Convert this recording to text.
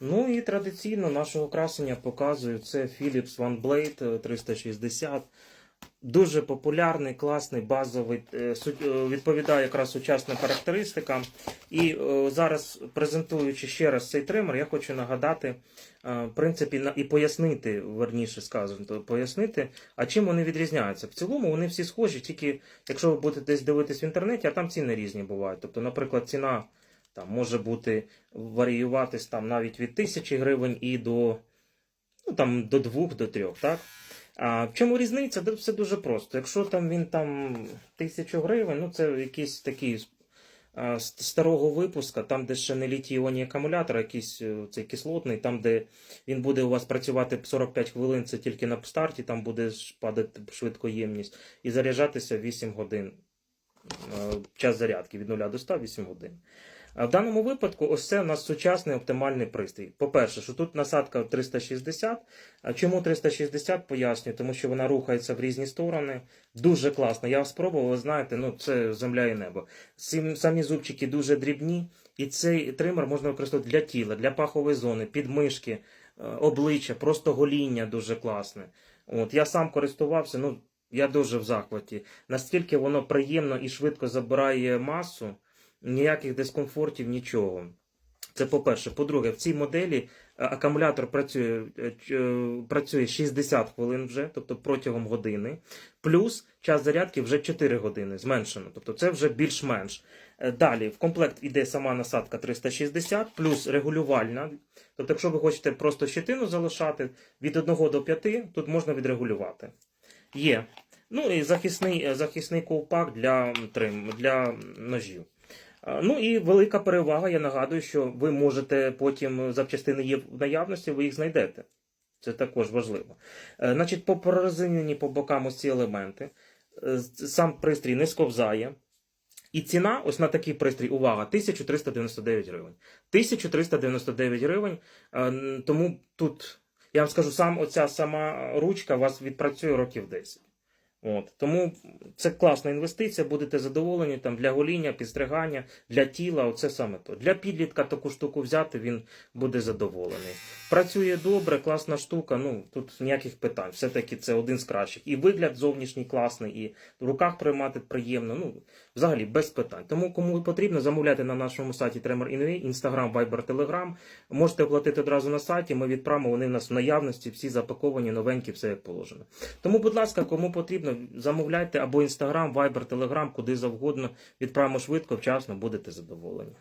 Ну і традиційно нашого красення показую. Це Philips OneBlade 360. Дуже популярний, класний, базовий, е, е, відповідає якраз сучасним характеристикам. І е, зараз, презентуючи ще раз цей тример, я хочу нагадати, е, в принципі, і пояснити, верніше сказано, пояснити, а чим вони відрізняються. В цілому вони всі схожі, тільки якщо ви будете десь дивитись в інтернеті, а там ціни різні бувають. Тобто, наприклад, ціна там може бути варіюватись там навіть від тисячі гривень і до, ну, там, до двох, до трьох, так? А в чому різниця? Да Все дуже просто. Якщо там він там тисячу гривень, ну це якийсь такий а, старого випуска, там, де ще не літій-іонні акумулятор, якийсь е, цей кислотний, там, де він буде у вас працювати 45 хвилин, це тільки на старті, там буде падати швидкоємність, і заряджатися 8 годин. Е, Час зарядки від 0 до 100 8 годин. В даному випадку, ось це у нас сучасний оптимальний пристрій. По-перше, що тут насадка 360. А Чому 360 пояснюю? Тому що вона рухається в різні сторони. Дуже класно. Я спробував, ви знаєте, ну це земля і небо. Самі зубчики дуже дрібні, і цей тример можна використовувати для тіла, для пахової зони, підмишки, е, обличчя, просто гоління дуже класне. От я сам користувався, ну я дуже в захваті. Наскільки воно приємно і швидко забирає масу, ніяких дискомфортів, нічого. Це по-перше. По-друге, в цій моделі е, акумулятор працює, е, е, працює 60 хвилин вже, тобто протягом години, плюс час зарядки вже 4 години, зменшено. Тобто це вже більш-менш. Далі в комплект іде сама насадка 360, плюс регулювальна. Тобто, якщо ви хочете просто щетину залишати від 1 до 5, тут можна відрегулювати. Є. Ну і захисний, захисний ковпак для, для ножів. А, Ну і велика перевага, я нагадую, що ви можете потім запчастини є в наявності, ви їх знайдете. Це також важливо. Е, Значить, по прорезинені по бокам ось ці елементи. Е, Сам пристрій не сковзає. І ціна, ось на такий пристрій, увага, 1399 гривень. 1399 гривень. Е, Тому тут, я вам скажу, сам оця сама ручка вас відпрацює років 10. От. Тому це класна інвестиція, будете задоволені там для гоління, підстригання, для тіла, оце саме то. Для підлітка таку штуку взяти, він буде задоволений. Працює добре, класна штука, ну тут ніяких питань. Все-таки це один з кращих. І вигляд зовнішній класний, і в руках приймати приємно. Ну, взагалі без питань. Тому кому потрібно, замовляйте на нашому сайті Tremor.in.ua, Instagram, Viber, Telegram. Можете оплатити одразу на сайті. Ми відправимо. Вони в нас в наявності, всі запаковані, новенькі, все як положено. Тому, будь ласка, кому потрібно, замовляйте або Instagram, Viber, Telegram, куди завгодно. Відправимо швидко, вчасно, будете задоволені.